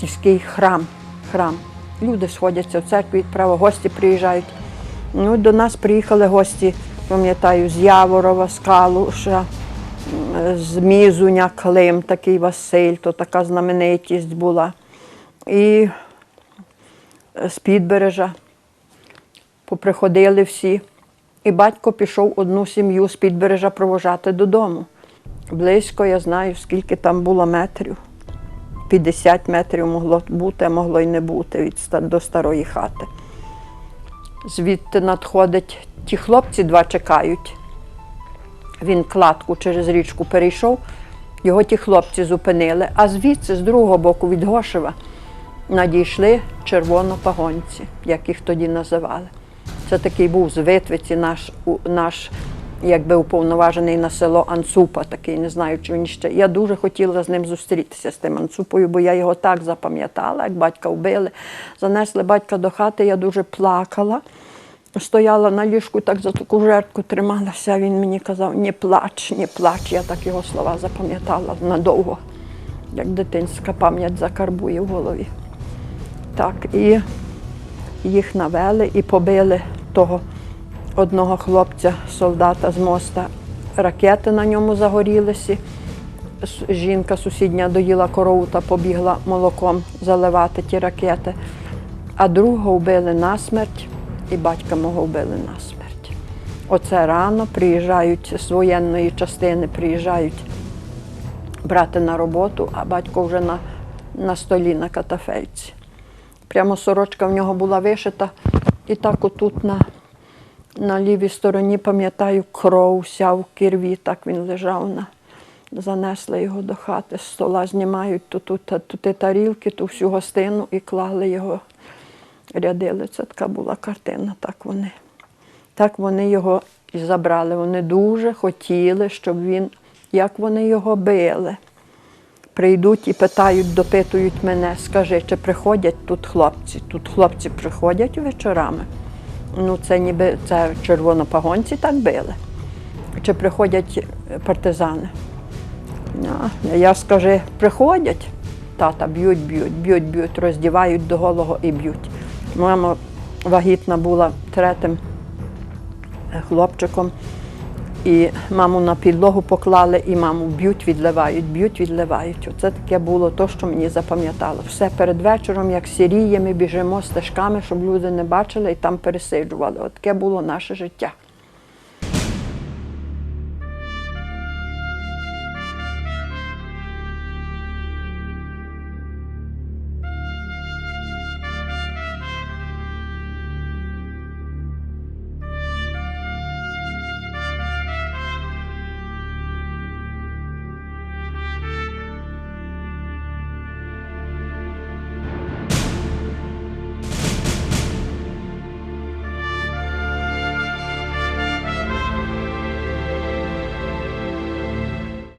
сільський храм. храм. Люди сходяться в церкву, відправо, гості приїжджають. Ну, до нас приїхали гості, пам'ятаю, з Яворова, з Калуша, з Мізуня, Клим, такий Василь, то така знаменитість була. І з Підбережа поприходили всі. І батько пішов одну сім'ю з Підбережа провожати додому. Близько, я знаю, скільки там було метрів. 50 метрів могло бути, а могло й не бути від до старої хати. Звідти надходить, ті хлопці два чекають. Він кладку через річку перейшов, його ті хлопці зупинили, а звідси, з другого боку, від Гошева, надійшли червонопагонці, як їх тоді називали. Це такий був з Витвиці наш, наш якби уповноважений на село Анцупа, такий, не знаю, чи він ще. Я дуже хотіла з ним зустрітися з тим Анцупою, бо я його так запам'ятала, як батька вбили. Занесли батька до хати, я дуже плакала. Стояла на ліжку, так за таку жертку трималася. Він мені казав, не плач, не плач. Я так його слова запам'ятала надовго, як дитинська пам'ять закарбує в голові. Так, і їх навели і побили того одного хлопця, солдата з моста. Ракети на ньому загорілися. Жінка сусідня доїла корову та побігла молоком заливати ті ракети. А другого вбили насмерть, і батька мого вбили насмерть. Оце рано приїжджають з воєнної частини, приїжджають брати на роботу, а батько вже на, на столі на катафельці. Прямо сорочка в нього була вишита, і так отут на, на лівій стороні, пам'ятаю, кров вся в кірві, так він лежав на. Занесли його до хати, з стола знімають тут, тут, тут, тут тарілки, ту всю гостину і клали його, рядили. Це така була картина, так вони. Так вони його і забрали. Вони дуже хотіли, щоб він, як вони його били. Прийдуть і питають, допитують мене, скажи, чи приходять тут хлопці? Тут хлопці приходять вечорами. Ну, це ніби це червонопагонці так били. Чи приходять е, партизани? Я скажи, приходять, тата б'ють, б'ють, б'ють, б'ють, роздівають до голого і б'ють. Мама вагітна була третім е, хлопчиком, і маму на підлогу поклали, і маму б'ють, відливають, б'ють, відливають. Оце таке було то, що мені запам'ятало. Все перед вечором, як сіріє, ми біжимо стежками, щоб люди не бачили і там пересиджували. От таке було наше життя.